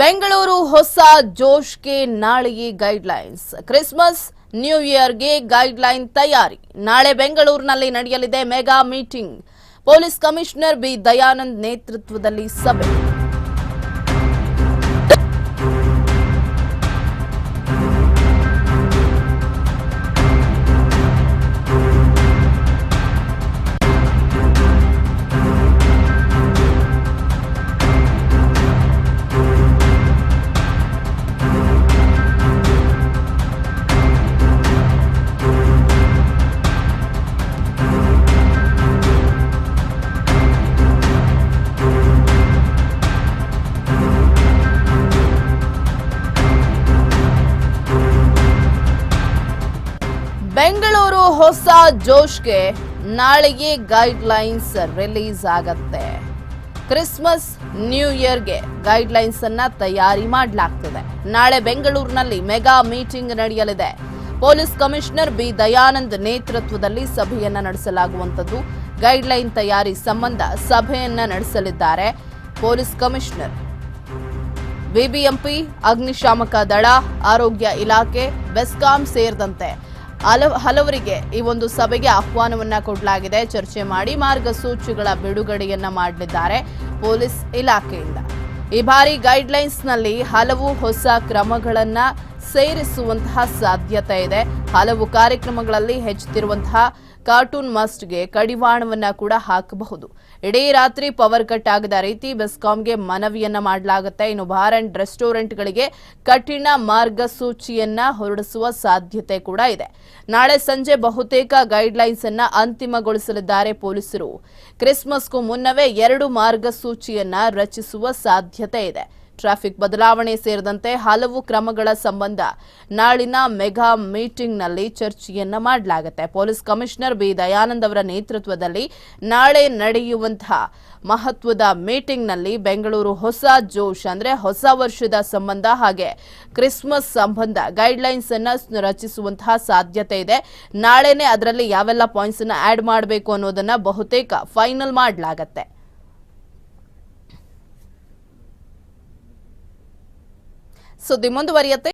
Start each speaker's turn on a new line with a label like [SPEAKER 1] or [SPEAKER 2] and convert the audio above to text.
[SPEAKER 1] ಬೆಂಗಳೂರು ಹೊಸ ಜೋಶ್ಗೆ ನಾಳೆಗೆ ಗೈಡ್ಲೈನ್ಸ್ ಕ್ರಿಸ್ಮಸ್ ನ್ಯೂ ಇಯರ್ಗೆ ಗೈಡ್ಲೈನ್ ತಯಾರಿ. ನಾಳೆ ಬೆಂಗಳೂರಿನಲ್ಲಿ ನಡೆಯಲಿದೆ mega meeting. Police commissioner B. Dayanand ನೇತೃತ್ವದಲ್ಲಿ ಸಭೆ. ಬೆಂಗಳೂರು ಹೊಸ ಜೋಶ್ಗೆ ನಾಳೆಗೆ ಗೈಡ್ಲೈನ್ಸ್ ರಿಲೀಸ್ ಆಗತ್ತೆ. ಕ್ರಿಸ್ಮಸ್ ನ್ಯೂ ಇಯರ್ಗೆ ಗೈಡ್ಲೈನ್ಸ್ ಅನ್ನ ತಯಾರಿ ಮಾಡಲಾಗ್ತಿದೆ. ನಾಳೆ ಬೆಂಗಳೂರಿನಲ್ಲಿ ಮೆಗಾ ಮೀಟಿಂಗ್ ನಡೆಯಲಿದೆ. ಪೊಲೀಸ್ ಕಮಿಷನರ್ ಬಿ ದಯಾನಂದ್ ನೇತೃತ್ವದಲ್ಲಿ ಸಭೆಯನ್ನ ನಡೆಸಲಾಗುವಂತದ್ದು ಗೈಡ್ಲೈನ್ ತಯಾರಿ ಸಂಬಂಧ ಸಭೆಯನ್ನ ನಡೆಸಲಿದ್ದಾರೆ ಪೊಲೀಸ್ ಕಮಿಷನರ್. ಬಿಬಿಎಂಪಿ, ಅಗ್ನಿಶಾಮಕ ದಳ, ಆರೋಗ್ಯ ಇಲಾಖೆ, ಬೆಸ್ಕಾಂ ಸೇರಿದಂತೆ ಹಲವು ಹಲವರಿಗೆ ಈ ಒಂದು ಸಭೆಗೆ ಆಹ್ವಾನವನ್ನ ಕೊಡಲಾಗಿದೆ. ಚರ್ಚೆ ಮಾಡಿ ಮಾರ್ಗಸೂಚಿಗಳ ಬಿಡುಗಡೆಯನ್ನ ಮಾಡಲಿದ್ದಾರೆ ಪೊಲೀಸ್ ಇಲಾಖೆಯಿಂದ. ಈ ಬಾರಿ ಗೈಡ್ಲೈನ್ಸ್ನಲ್ಲಿ ಹಲವು ಹೊಸ ಕ್ರಮಗಳನ್ನ ಸೇರಿಸುವಂತಹ ಸಾಧ್ಯತೆ ಇದೆ. ಹಲವು ಕಾರ್ಯಕ್ರಮಗಳಲ್ಲಿ ಹೆಚ್ಚುತ್ತಿರುವಂತಹ ಕಾರ್ಟೂನ್ ಮಸ್ಟ್ಗೆ ಕಡಿವಾಣವನ್ನ ಕೂಡ ಹಾಕಬಹುದು. ಇಡೀ ರಾತ್ರಿ ಪವರ್ ಕಟ್ ಆಗದ ರೀತಿ ಬೆಸ್ಕಾಂಗೆ ಮನವಿಯನ್ನ ಮಾಡಲಾಗುತ್ತೆ. ಇನ್ನು ಬಾರ್ ಅಂಡ್ ರೆಸ್ಟೋರೆಂಟ್ಗಳಿಗೆ ಕಠಿಣ ಮಾರ್ಗಸೂಚಿಯನ್ನ ಹೊರಡಿಸುವ ಸಾಧ್ಯತೆ ಕೂಡ ಇದೆ. ನಾಳೆ ಸಂಜೆ ಬಹುತೇಕ ಗೈಡ್ಲೈನ್ಸ್ ಅನ್ನ ಅಂತಿಮಗೊಳಿಸಲಿದ್ದಾರೆ ಪೊಲೀಸರು. ಕ್ರಿಸ್ಮಸ್ಗೂ ಮುನ್ನವೇ ಎರಡು ಮಾರ್ಗಸೂಚಿಯನ್ನ ರಚಿಸುವ ಸಾಧ್ಯತೆ ಇದೆ. ಟ್ರಾಫಿಕ್ ಬದಲಾವಣೆ ಸೇರಿದಂತೆ ಹಲವು ಕ್ರಮಗಳ ಸಂಬಂಧ ನಾಳಿನ ಮೆಗಾ ಮೀಟಿಂಗ್ನಲ್ಲಿ ಚರ್ಚೆಯನ್ನ ಮಾಡಲಾಗುತ್ತೆ. Police commissioner B. ದಯಾನಂದ್ ಅವರ ನೇತೃತ್ವದಲ್ಲಿ ನಾಳೆ ನಡೆಯುವಂತಹ ಮಹತ್ವದ ಮೀಟಿಂಗ್ನಲ್ಲಿ ಬೆಂಗಳೂರು ಹೊಸ ಜೋಶ್ ಅಂದರೆ ಹೊಸ ವರ್ಷದ ಸಂಬಂಧ ಹಾಗೆ ಕ್ರಿಸ್ಮಸ್ ಸಂಬಂಧ ಗೈಡ್ಲೈನ್ಸ್ ಅನ್ನು ರಚಿಸುವಂತಹ ಸಾಧ್ಯತೆ ಇದೆ. ನಾಳೆನೆ ಅದರಲ್ಲಿ ಯಾವೆಲ್ಲ ಪಾಯಿಂಟ್ಸ್ ಅನ್ನು ಆಡ್ ಮಾಡಬೇಕು ಅನ್ನೋದನ್ನ ಬಹುತೇಕ ಫೈನಲ್ ಮಾಡಲಾಗತ್ತೆ. ಸುದ್ದಿ ಮುಂದುವರಿಯುತ್ತೆ